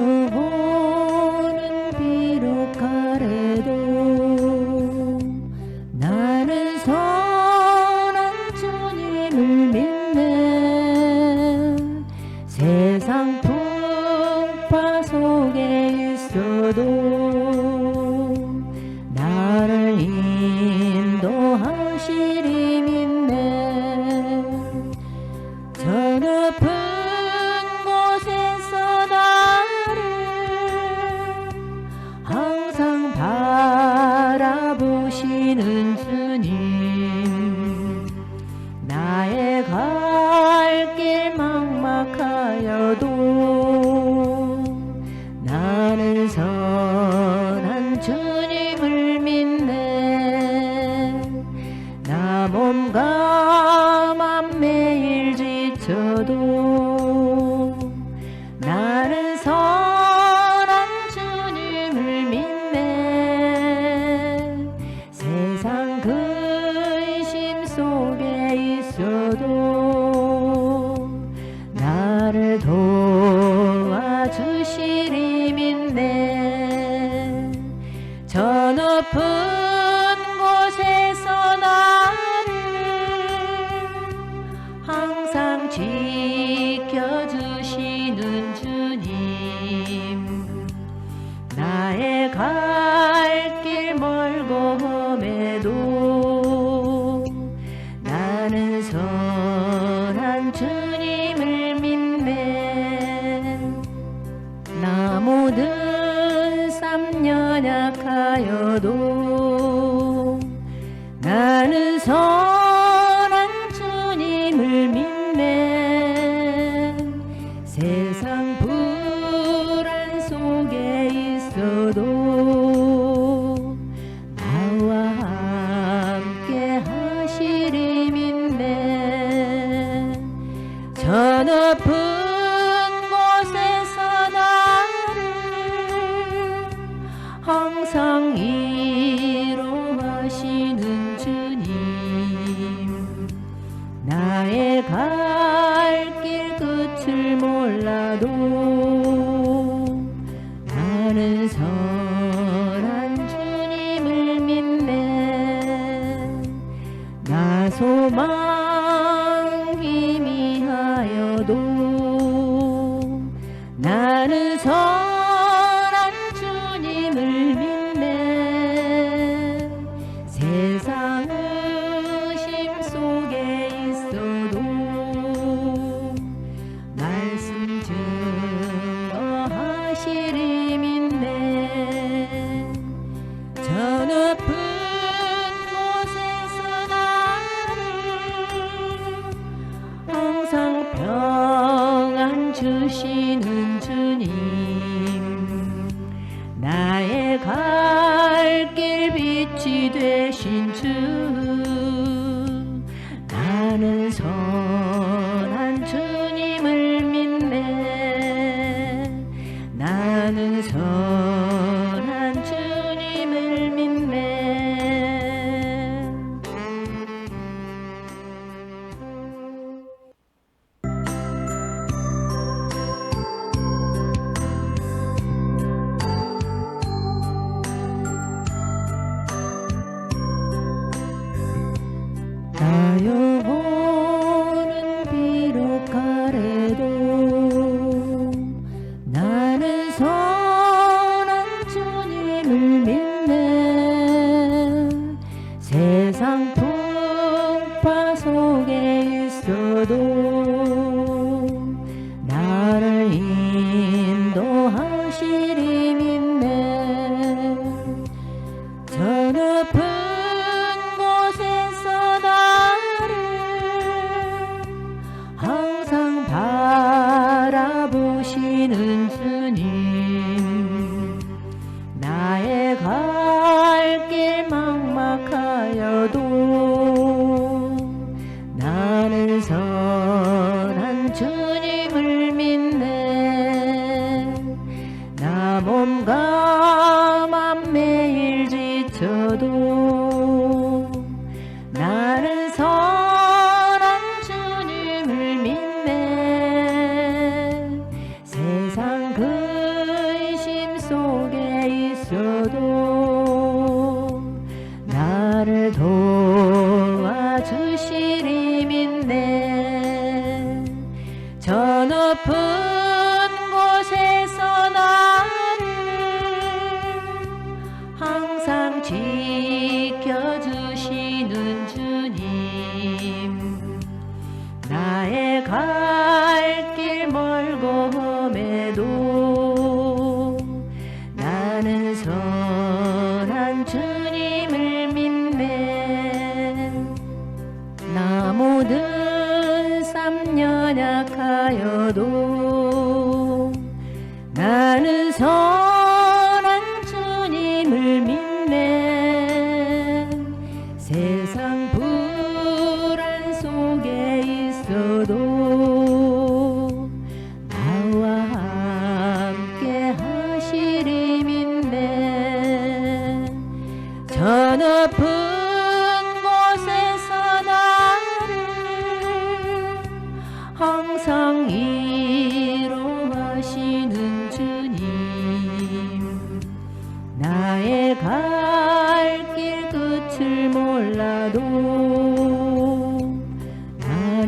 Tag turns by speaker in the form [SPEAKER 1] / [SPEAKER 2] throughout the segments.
[SPEAKER 1] 수호는 비록 가래도 나는 선한 주님을 믿네. 세상 풍파 속에 있어도 What 모든 삶 연약하여도 나는 선한 주님을 믿네. 세상 부 몰라도 나는 선한 주님을 믿네. 나 소망 희미하여도 나는 선 주시는 높은 곳에서 나를 항상 지켜주시는 주님. 나의 갈 길 멀고 험해도 나는 선한 주님을 믿네. 나 모든 참 연약하여도 나는 성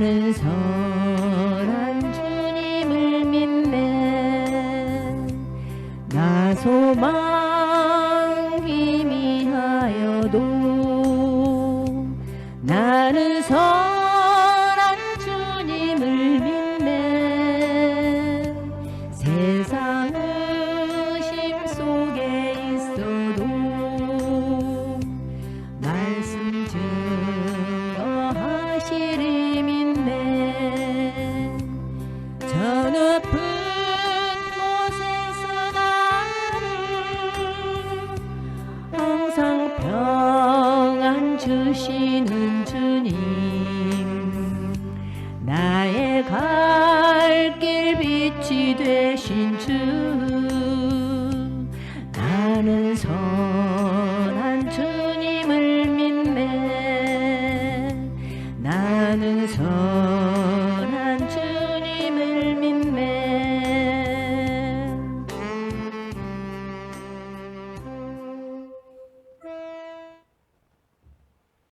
[SPEAKER 1] 나는 선한 주님을 믿네. 나 소망 희미하여도 나는 선 주님 나의 갈 길 빛이 되신 주님